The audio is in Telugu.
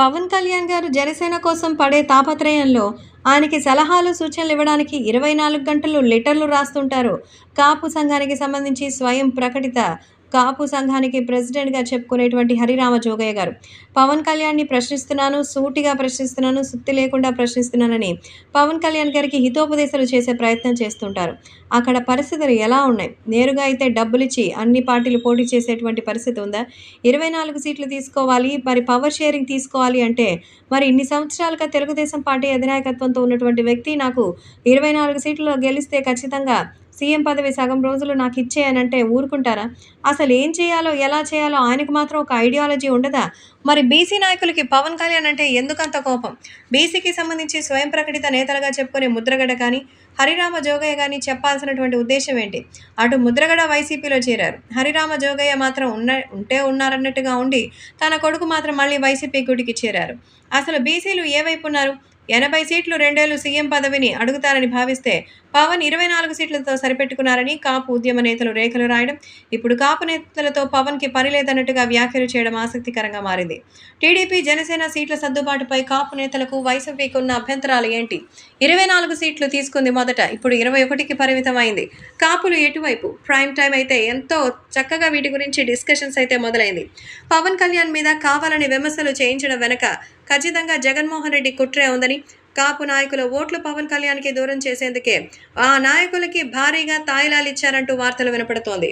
పవన్ కళ్యాణ్ గారు జనసేన కోసం పడే తాపత్రయంలో ఆయనకి సలహాలు సూచనలు ఇవ్వడానికి ఇరవై నాలుగు గంటలు లెటర్లు రాస్తుంటారు. కాపు సంఘానికి సంబంధించి స్వయం ప్రకటిత కాపు సంఘానికి ప్రెసిడెంట్గా చెప్పుకునేటువంటి హరిరామ జోగయ్య గారు. పవన్ కళ్యాణ్ని ప్రశ్నిస్తున్నాను సూటిగా ప్రశ్నిస్తున్నాను సుత్తి లేకుండా ప్రశ్నిస్తున్నానని పవన్ కళ్యాణ్ గారికి హితోపదేశాలు చేసే ప్రయత్నం చేస్తుంటారు. అక్కడ పరిస్థితులు ఎలా ఉన్నాయి? నేరుగా అయితే డబ్బులిచ్చి అన్ని పార్టీలు పోటీ చేసేటువంటి పరిస్థితి ఉందా? ఇరవై నాలుగు సీట్లు తీసుకోవాలి మరి పవర్ షేరింగ్ తీసుకోవాలి అంటే మరి ఇన్ని సంవత్సరాలుగా తెలుగుదేశం పార్టీ అధినాయకత్వంతో ఉన్నటువంటి వ్యక్తి నాకు ఇరవై నాలుగు సీట్లు గెలిస్తే ఖచ్చితంగా సీఎం పదవి సగం రోజులు నాకు ఇచ్చేయనంటే ఊరుకుంటారా? అసలు ఏం చేయాలో ఎలా చేయాలో ఆయనకు మాత్రం ఒక ఐడియాలజీ ఉండదా? మరి బీసీ నాయకులకి పవన్ కళ్యాణ్ అంటే ఎందుకంత కోపం? బీసీకి సంబంధించి స్వయం ప్రకటిత నేతలుగా చెప్పుకునే ముద్రగడ కానీ హరిరామ జోగయ్య కానీ చెప్పాల్సినటువంటి ఉద్దేశం ఏంటి? అటు ముద్రగడ వైసీపీలో చేరారు. హరిరామ జోగయ్య మాత్రం ఉన్న ఉంటే ఉన్నారన్నట్టుగా ఉండి తన కొడుకు మాత్రం మళ్ళీ వైసీపీ గుడికి చేరారు. అసలు బీసీలు ఏ వైపు ఉన్నారు? ఎనభై సీట్లు రెండేళ్ళు సీఎం పదవిని అడుగుతారని భావిస్తే పవన్ ఇరవై నాలుగు సీట్లతో సరిపెట్టుకున్నారని కాపు ఉద్యమ నేతలు రేఖలు రాయడం ఇప్పుడు కాపు నేతలతో పవన్కి పని లేదన్నట్టుగా వ్యాఖ్యలు చేయడం ఆసక్తికరంగా మారింది. టీడీపీ జనసేన సీట్ల సర్దుబాటుపై కాపు నేతలకు వైసీపీకి ఉన్న అభ్యంతరాలు ఏంటి? ఇరవై నాలుగు సీట్లు తీసుకుంది మొదట ఇప్పుడు ఇరవై ఒకటికి పరిమితం అయింది కాపులు ఎటువైపు? ప్రైమ్ టైం అయితే ఎంతో చక్కగా వీటి గురించి డిస్కషన్స్ అయితే మొదలైంది. పవన్ కళ్యాణ్ మీద కావాలని విమర్శలు చేయించడం వెనక ఖచ్చితంగా జగన్మోహన్ రెడ్డి కుట్రే ఉందని కాపు నాయకుల ఓట్లు పవన్ కళ్యాణ్కి దూరం చేసేందుకే ఆ నాయకులకి భారీగా తాయిలాలు ఇచ్చారంటూ వార్తలు వినపడుతోంది.